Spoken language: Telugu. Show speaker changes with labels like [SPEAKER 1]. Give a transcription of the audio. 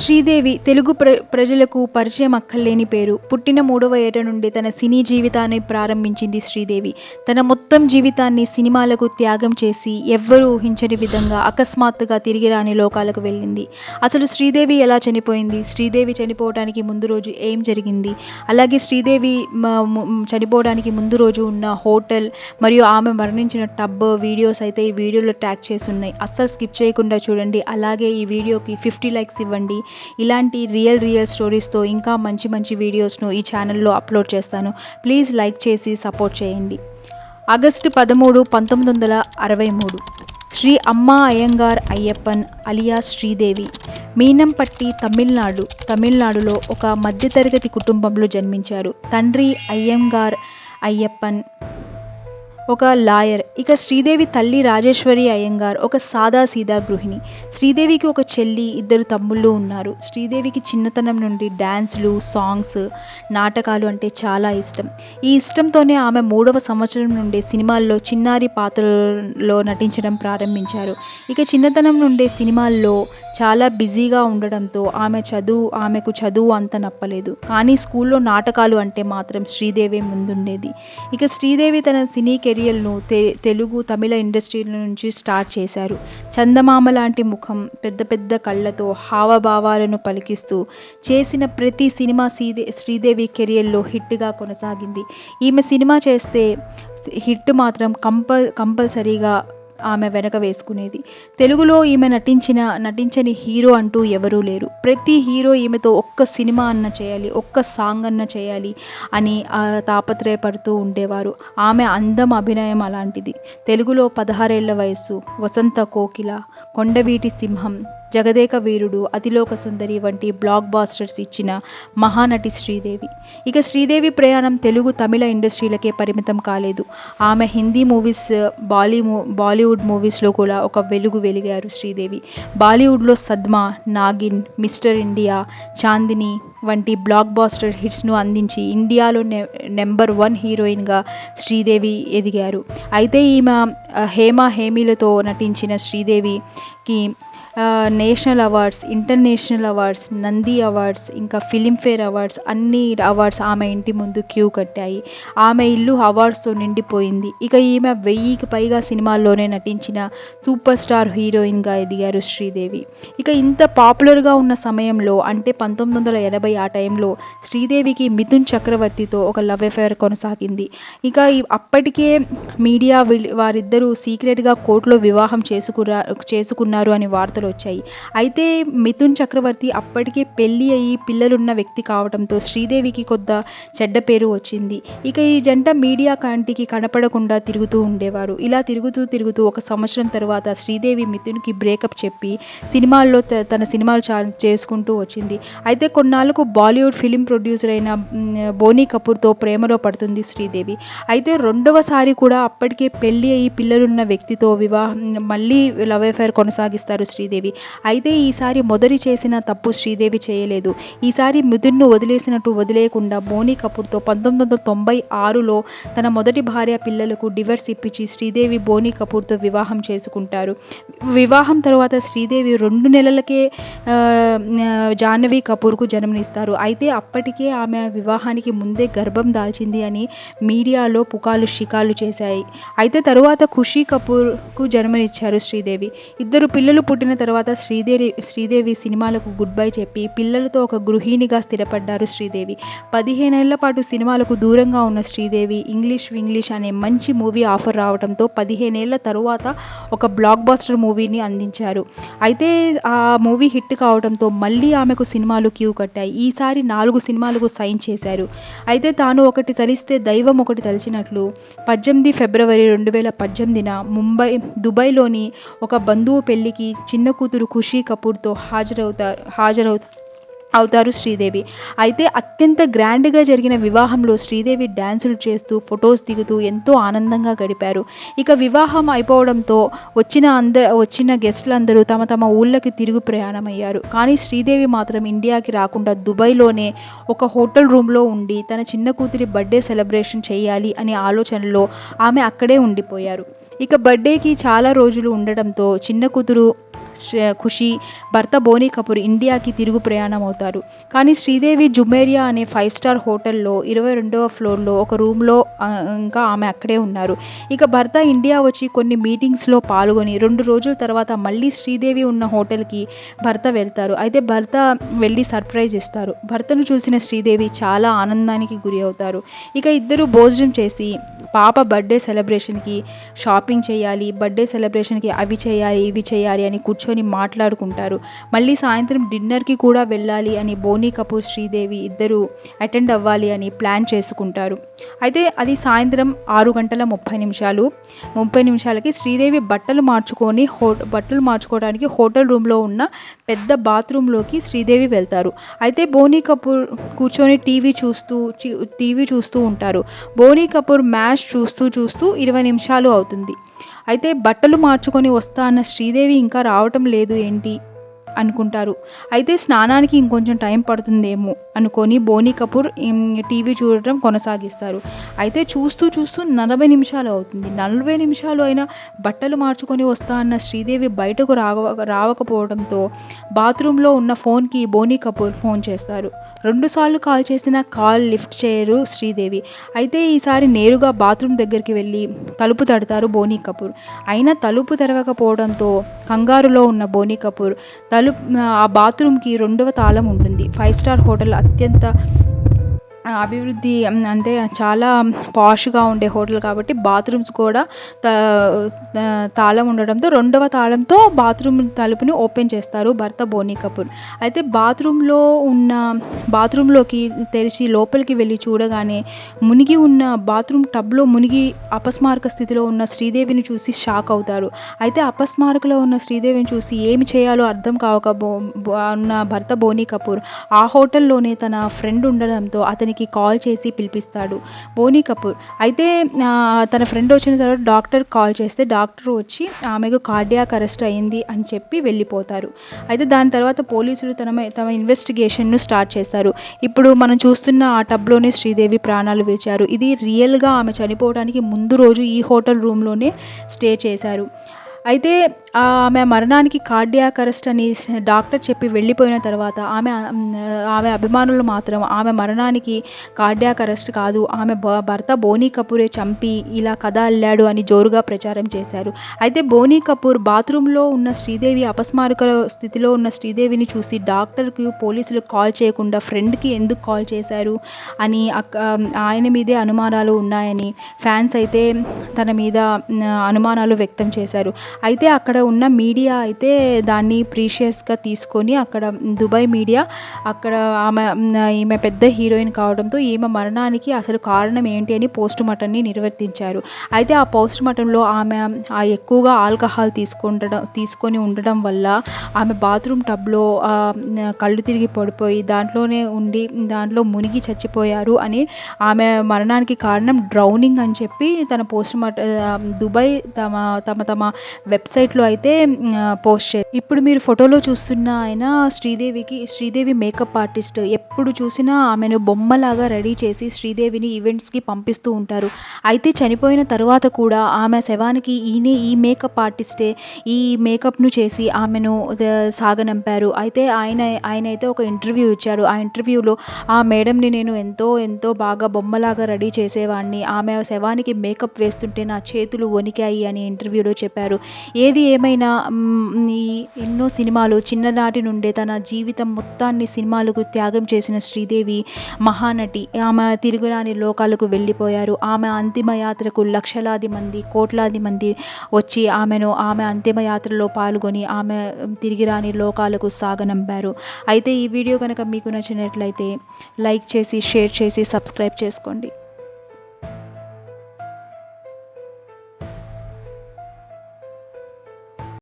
[SPEAKER 1] శ్రీదేవి తెలుగు ప్ర ప్రజలకు పరిచయం అక్కర్లేని పేరు. పుట్టిన మూడవ ఏట నుండి తన సినీ జీవితాన్ని ప్రారంభించింది శ్రీదేవి. తన మొత్తం జీవితాన్ని సినిమాలకు త్యాగం చేసి ఎవ్వరూ ఊహించని విధంగా అకస్మాత్తుగా తిరిగి రాని లోకాలకు వెళ్ళింది. అసలు శ్రీదేవి ఎలా చనిపోయింది? శ్రీదేవి చనిపోవడానికి ముందు రోజు ఏం జరిగింది? అలాగే శ్రీదేవి చనిపోవడానికి ముందు రోజు ఉన్న హోటల్ మరియు ఆమె మరణించిన టబ్ వీడియోస్ అయితే ఈ వీడియోలో ట్యాగ్ చేసి ఉన్నాయి అస్సలు స్కిప్ చేయకుండా చూడండి. అలాగే ఈ వీడియోకి ఫిఫ్టీ లైక్స్ ఇవ్వండి. ఇలాంటి రియల్ రియల్ స్టోరీస్తో ఇంకా మంచి మంచి వీడియోస్ను ఈ ఛానల్లో అప్లోడ్ చేస్తాను. ప్లీజ్ లైక్ చేసి సపోర్ట్ చేయండి. ఆగస్టు పదమూడు పంతొమ్మిది వందల అరవై మూడు. శ్రీ అమ్మా అయ్యంగార్ అయ్యప్పన్ అలియా శ్రీదేవి మీనంపట్టి తమిళనాడు తమిళనాడులో ఒక మధ్యతరగతి కుటుంబంలో జన్మించారు. తండ్రి అయ్యంగార్ అయ్యప్పన్ ఒక లాయర్ ఇక శ్రీదేవి తల్లి రాజేశ్వరి అయ్యంగార్ ఒక సాదా సీదా గృహిణి. శ్రీదేవికి ఒక చెల్లి ఇద్దరు తమ్ముళ్ళు ఉన్నారు. శ్రీదేవికి చిన్నతనం నుండి డ్యాన్సులు సాంగ్స్ నాటకాలు అంటే చాలా ఇష్టం. ఈ ఇష్టంతోనే ఆమె మూడవ సంవత్సరం నుండి సినిమాల్లో చిన్నారి పాత్రలో నటించడం ప్రారంభించారు. ఇక చిన్నతనం నుండే సినిమాల్లో చాలా బిజీగా ఉండడంతో ఆమె చదువు ఆమెకు చదువు అంత నప్పలేదు. కానీ స్కూల్లో నాటకాలు అంటే మాత్రం శ్రీదేవి ముందుండేది. ఇక శ్రీదేవి తన సినీ కెరియర్ను తె తెలుగు తమిళ ఇండస్ట్రీ నుంచి స్టార్ట్ చేశారు. చందమామ లాంటి ముఖం పెద్ద పెద్ద కళ్ళతో హావభావాలను పలికిస్తూ చేసిన ప్రతి సినిమా శ్రీదే శ్రీదేవి కెరియర్లో హిట్గా కొనసాగింది. ఈమె సినిమా చేస్తే హిట్ మాత్రం కంపల్ కంపల్సరీగా ఆమె వెనక వేసుకునేది. తెలుగులో ఈమె నటించిన నటించని హీరో అంటూ ఎవరూ లేరు. ప్రతి హీరో ఈమెతో ఒక్క సినిమా అన్న చేయాలి ఒక్క సాంగ్ అన్న చేయాలి అని తాపత్రయపడుతూ ఉండేవారు. ఆమె అందం అభినయం అలాంటిది. తెలుగులో పదహారేళ్ళ వయస్సు. వసంత కోకిల కొండవీటి సింహం జగదేక వీరుడు అతిలోక సుందరి వంటి బ్లాక్ బాస్టర్స్ ఇచ్చిన మహానటి శ్రీదేవి. ఇక శ్రీదేవి ప్రయాణం తెలుగు తమిళ ఇండస్ట్రీలకే పరిమితం కాలేదు. ఆమె హిందీ మూవీస్ బాలీ బాలీవుడ్ మూవీస్లో కూడా ఒక వెలుగు వెలిగారు శ్రీదేవి. బాలీవుడ్లో సద్మా నాగిన్ మిస్టర్ ఇండియా చాందిని వంటి బ్లాక్ బాస్టర్ హిట్స్ను అందించి ఇండియాలో నె నెంబర్ వన్ హీరోయిన్గా శ్రీదేవి ఎదిగారు. అయితే ఈమె హేమ హేమీలతో నటించిన శ్రీదేవికి national awards international awards Nandi awards ఇంకా ఫిలింఫేర్ అవార్డ్స్ అన్ని అవార్డ్స్ ఆమె ఇంటి ముందు క్యూ కట్టాయి. ఆమె ఇల్లు అవార్డ్స్తో నిండిపోయింది. ఇక ఈమె వెయ్యికి పైగా సినిమాల్లోనే నటించిన సూపర్ స్టార్ హీరోయిన్గా ఎదిగారు శ్రీదేవి. ఇక ఇంత పాపులర్గా ఉన్న సమయంలో అంటే పంతొమ్మిది వందల ఎనభై ఆ టైంలో శ్రీదేవికి మిథున్ చక్రవర్తితో ఒక లవ్ అఫేర్ కొనసాగింది. ఇక అప్పటికే మీడియా వారిద్దరూ సీక్రెట్గా కోర్టులో వివాహం చేసుకురా చేసుకున్నారు అని వార్త వార్తలు వచ్చాయి. అయితే మిథున్ చక్రవర్తి అప్పటికే పెళ్ళి అయ్యి పిల్లలున్న వ్యక్తి కావడంతో శ్రీదేవికి కొద్ద చెడ్డ పేరు వచ్చింది. ఇక ఈ జంట మీడియా కంటికి కనపడకుండా తిరుగుతూ ఉండేవారు. ఇలా తిరుగుతూ తిరుగుతూ ఒక సంవత్సరం తర్వాత శ్రీదేవి మిథున్కి బ్రేకప్ చెప్పి సినిమాల్లో త- తన సినిమాలు చా చేసుకుంటూ వచ్చింది. అయితే కొన్నాళ్ళకు బాలీవుడ్ ఫిలిం ప్రొడ్యూసర్ అయిన బోనీ కపూర్తో ప్రేమలో పడుతుంది శ్రీదేవి. అయితే రెండవసారి కూడా అప్పటికే పెళ్ళి అయ్యి పిల్లలున్న వ్యక్తితో వివాహం మళ్ళీ లవ్ అఫేర్ కొనసాగిస్తారు శ్రీదేవి. అయితే ఈసారి మొదటి చేసిన తప్పు శ్రీదేవి చేయలేదు. ఈసారి మిథున్ను వదిలేసినట్టు వదిలేయకుండా బోనీ కపూర్తో పంతొమ్మిది వందల తొంభై ఆరులో తన మొదటి భార్య పిల్లలకు డివర్స్ ఇప్పించి శ్రీదేవి బోనీ కపూర్తో వివాహం చేసుకుంటారు. వివాహం తర్వాత శ్రీదేవి రెండు నెలలకే జాహ్నవి కపూర్కు జన్మనిస్తారు. అయితే అప్పటికే ఆమె వివాహానికి ముందే గర్భం దాల్చింది అని మీడియాలో పుకాలు షికాలు చేశాయి. అయితే తరువాత ఖుషీ కపూర్కు జన్మనిచ్చారు శ్రీదేవి. ఇద్దరు పిల్లలు పుట్టిన తర్వాత శ్రీదేవి శ్రీదేవి సినిమాలకు గుడ్ బై చెప్పి పిల్లలతో ఒక గృహిణిగా స్థిరపడ్డారు శ్రీదేవి. పదిహేనేళ్ళ పాటు సినిమాలకు దూరంగా ఉన్న శ్రీదేవి ఇంగ్లీష్ వింగ్లీష్ అనే మంచి మూవీ ఆఫర్ రావడంతో పదిహేనేళ్ళ తరువాత ఒక బ్లాక్ బాస్టర్ మూవీని అందించారు. అయితే ఆ మూవీ హిట్ కావడంతో మళ్ళీ ఆమెకు సినిమాలు క్యూ కట్టాయి. ఈసారి నాలుగు సినిమాలకు సైన్ చేశారు. అయితే తాను ఒకటి తలిస్తే దైవం ఒకటి తలిచినట్లు పద్దెనిమిది ఫిబ్రవరి రెండు వేల పద్దెనిమిదిన ముంబై దుబాయ్లోని ఒక బంధువు పెళ్ళికి చిన్న కూతురు ఖుషీ కపూర్తో హాజరవుతారు హాజరవుతారు అవుతారు శ్రీదేవి. అయితే అత్యంత గ్రాండ్గా జరిగిన వివాహంలో శ్రీదేవి డ్యాన్సులు చేస్తూ ఫొటోస్ దిగుతూ ఎంతో ఆనందంగా గడిపారు. ఇక వివాహం అయిపోవడంతో వచ్చిన అంద వచ్చిన గెస్టులందరూ తమ తమ ఊళ్ళకి తిరుగు ప్రయాణమయ్యారు. కానీ శ్రీదేవి మాత్రం ఇండియాకి రాకుండా దుబాయ్లోనే ఒక హోటల్ రూమ్లో ఉండి తన చిన్న కూతురి బర్త్డే సెలబ్రేషన్ చేయాలి అనే ఆలోచనలో ఆమె అక్కడే ఉండిపోయారు. ఇక బర్త్డేకి చాలా రోజులు ఉండడంతో చిన్న కూతురు ఖుషి భర్త బోనీ కపూర్ ఇండియాకి తిరుగు ప్రయాణం అవుతారు కానీ శ్రీదేవి జుమేరియా అనే ఫైవ్ స్టార్ హోటల్లో ఇరవై రెండవ ఫ్లోర్లో ఒక రూమ్లో ఇంకా ఆమె అక్కడే ఉన్నారు. ఇక భర్త ఇండియా వచ్చి కొన్ని మీటింగ్స్లో పాల్గొని రెండు రోజుల తర్వాత మళ్ళీ శ్రీదేవి ఉన్న హోటల్కి భర్త వెళ్తారు. అయితే భర్త వెళ్ళి సర్ప్రైజ్ ఇస్తారు. భర్తను చూసిన శ్రీదేవి చాలా ఆనందానికి గురి అవుతారు. ఇక ఇద్దరు భోజనం చేసి పాప బర్త్డే సెలబ్రేషన్కి షాపింగ్ చేయాలి బర్త్డే సెలబ్రేషన్కి అవి చేయాలి ఇవి చేయాలి అని కూర్చొని మాట్లాడుకుంటారు. మళ్ళీ సాయంత్రం డిన్నర్కి కూడా వెళ్ళాలి అని బోనీ కపూర్ శ్రీదేవి ఇద్దరు అటెండ్ అవ్వాలి అని ప్లాన్ చేసుకుంటారు. అయితే అది సాయంత్రం ఆరు గంటల ముప్పై నిమిషాలు. ముప్పై నిమిషాలకి శ్రీదేవి బట్టలు మార్చుకొని హో బట్టలు మార్చుకోవడానికి హోటల్ రూమ్లో ఉన్న పెద్ద బాత్రూంలోకి శ్రీదేవి వెళ్తారు. అయితే బోనీ కపూర్ కూర్చొని టీవీ చూస్తూ టీవీ చూస్తూ ఉంటారు. బోనీ కపూర్ మ్యాచ్ చూస్తూ చూస్తూ ఇరవై నిమిషాలు అవుతుంది. అయితే బట్టలు మార్చుకొని వస్తా అన్న శ్రీదేవి ఇంకా రావటం లేదు ఏంటి? అనుకుంటారు. అయితే స్నానానికి ఇంకొంచెం టైం పడుతుందేమో అనుకొని బోనీ కపూర్ టీవీ చూడటం కొనసాగిస్తారు. అయితే చూస్తూ చూస్తూ నలభై నిమిషాలు అవుతుంది. నలభై నిమిషాలు అయినా బట్టలు మార్చుకొని వస్తా అన్న శ్రీదేవి బయటకు రావ రావకపోవడంతో బాత్రూంలో ఉన్న ఫోన్కి బోనీ కపూర్ ఫోన్ చేస్తారు. రెండుసార్లు కాల్ చేసిన కాల్ లిఫ్ట్ చేయరు శ్రీదేవి. అయితే ఈసారి నేరుగా బాత్రూమ్ దగ్గరికి వెళ్ళి తలుపు తడతారు బోనీ కపూర్. అయినా తలుపు తెరవకపోవడంతో కంగారులో ఉన్న బోనీ కపూర్ తలుపు ఆ బాత్రూమ్కి రెండవ తాళం ఉంటుంది. ఫైవ్ స్టార్ హోటల్ అత్యంత అభివృద్ధి అంటే చాలా పాష్గా ఉండే హోటల్ కాబట్టి బాత్రూమ్స్ కూడా తాళం ఉండడంతో రెండవ తాళంతో బాత్రూమ్ తలుపుని ఓపెన్ చేస్తారు భర్త బోనీ కపూర్. అయితే బాత్రూంలో ఉన్న బాత్రూంలోకి తెరిచి లోపలికి వెళ్ళి చూడగానే మునిగి ఉన్న బాత్రూమ్ టబ్లో మునిగి అపస్మారక స్థితిలో ఉన్న శ్రీదేవిని చూసి షాక్ అవుతారు. అయితే అపస్మారకలో ఉన్న శ్రీదేవిని చూసి ఏమి చేయాలో అర్థం కావక బో బో- ఉన్న భర్త బోనీ కపూర్ ఆ హోటల్లోనే తన ఫ్రెండ్ ఉండడంతో అతని అతనికి కాల్ చేసి పిలిపిస్తాడు. బోనీ కపూర్. అయితే తన ఫ్రెండ్ వచ్చిన తర్వాత డాక్టర్ కాల్ చేస్తే డాక్టర్ వచ్చి ఆమెకు కార్డియాక్ అరెస్ట్ అయింది అని చెప్పి వెళ్ళిపోతారు. అయితే దాని తర్వాత పోలీసులు తన తమ ఇన్వెస్టిగేషన్ను స్టార్ట్ చేస్తారు. ఇప్పుడు మనం చూస్తున్న ఆ టబ్లోనే శ్రీదేవి ప్రాణాలు విడిచారు. ఇది రియల్గా ఆమె చనిపోవడానికి ముందు రోజు ఈ హోటల్ రూమ్లోనే స్టే చేశారు. అయితే ఆమె మరణానికి కార్డియాక్ అరెస్ట్ అని డాక్టర్ చెప్పి వెళ్ళిపోయిన తర్వాత ఆమె ఆమె అభిమానులు మాత్రం ఆమె మరణానికి కార్డియాక్ అరెస్ట్ కాదు ఆమె భ- భర్త బోనీ కపూరే చంపి ఇలా కథ అల్లాడు అని జోరుగా ప్రచారం చేశారు. అయితే బోనీ కపూర్ బాత్రూంలో ఉన్న శ్రీదేవి అపస్మారక స్థితిలో ఉన్న శ్రీదేవిని చూసి డాక్టర్కి పోలీసులు కాల్ చేయకుండా ఫ్రెండ్కి ఎందుకు కాల్ చేశారు అని అక్క ఆయన మీదే అనుమానాలు ఉన్నాయని ఫ్యాన్స్ అయితే తన మీద అనుమానాలు వ్యక్తం చేశారు. అయితే అక్కడ ఉన్న మీడియా అయితే దాన్ని ప్రీషియస్గా తీసుకొని అక్కడ దుబాయ్ మీడియా అక్కడ ఆమె ఈమె పెద్ద హీరోయిన్ కావడంతో ఈమె మరణానికి అసలు కారణం ఏంటి అని పోస్ట్ మార్టంని నిర్వర్తించారు. అయితే ఆ పోస్ట్ మార్టంలో ఆమె ఎక్కువగా ఆల్కహాల్ తీసుకుంటడం తీసుకొని ఉండడం వల్ల ఆమె బాత్రూమ్ టబ్లో కళ్ళు తిరిగి పడిపోయి దాంట్లోనే ఉండి దాంట్లో మునిగి చచ్చిపోయారు అని ఆమె మరణానికి కారణం డ్రౌనింగ్ అని చెప్పి తన పోస్ట్ మార్టం దుబాయ్ తమ తమ తమ వెబ్సైట్లో అయితే పోస్ట్ చే ఇప్పుడు మీరు ఫోటోలో చూస్తున్న ఆయన శ్రీదేవికి శ్రీదేవి మేకప్ ఆర్టిస్ట్. ఎప్పుడు చూసినా ఆమెను బొమ్మలాగా రెడీ చేసి శ్రీదేవిని ఈవెంట్స్కి పంపిస్తూ ఉంటారు. అయితే చనిపోయిన తర్వాత కూడా ఆమె శవానికి ఈయనే ఈ మేకప్ ఆర్టిస్టే ఈ మేకప్ను చేసి ఆమెను సాగనంపారు. అయితే ఆయన ఆయన అయితే ఒక ఇంటర్వ్యూ ఇచ్చారు. ఆ ఇంటర్వ్యూలో ఆ మేడంని నేను ఎంతో ఎంతో బాగా బొమ్మలాగా రెడీ చేసేవాడిని ఆమె శవానికి మేకప్ వేస్తుంటే నా చేతులు వణికాయి అని ఇంటర్వ్యూలో చెప్పారు. ఏది ఏమైనా ఏమైనా ఎన్నో సినిమాలు చిన్ననాటి నుండే తన జీవితం మొత్తాన్ని సినిమాలకు త్యాగం చేసిన శ్రీదేవి మహానటి. ఆమె తిరుగురాని లోకాలకు వెళ్ళిపోయారు. ఆమె అంతిమయాత్రకు లక్షలాది మంది కోట్లాది మంది వచ్చి ఆమెను ఆమె అంతిమయాత్రలో పాల్గొని ఆమె తిరిగిరాని లోకాలకు సాగనంపారు. అయితే ఈ వీడియో కనుక మీకు నచ్చినట్లయితే లైక్ చేసి షేర్ చేసి సబ్స్క్రైబ్ చేసుకోండి.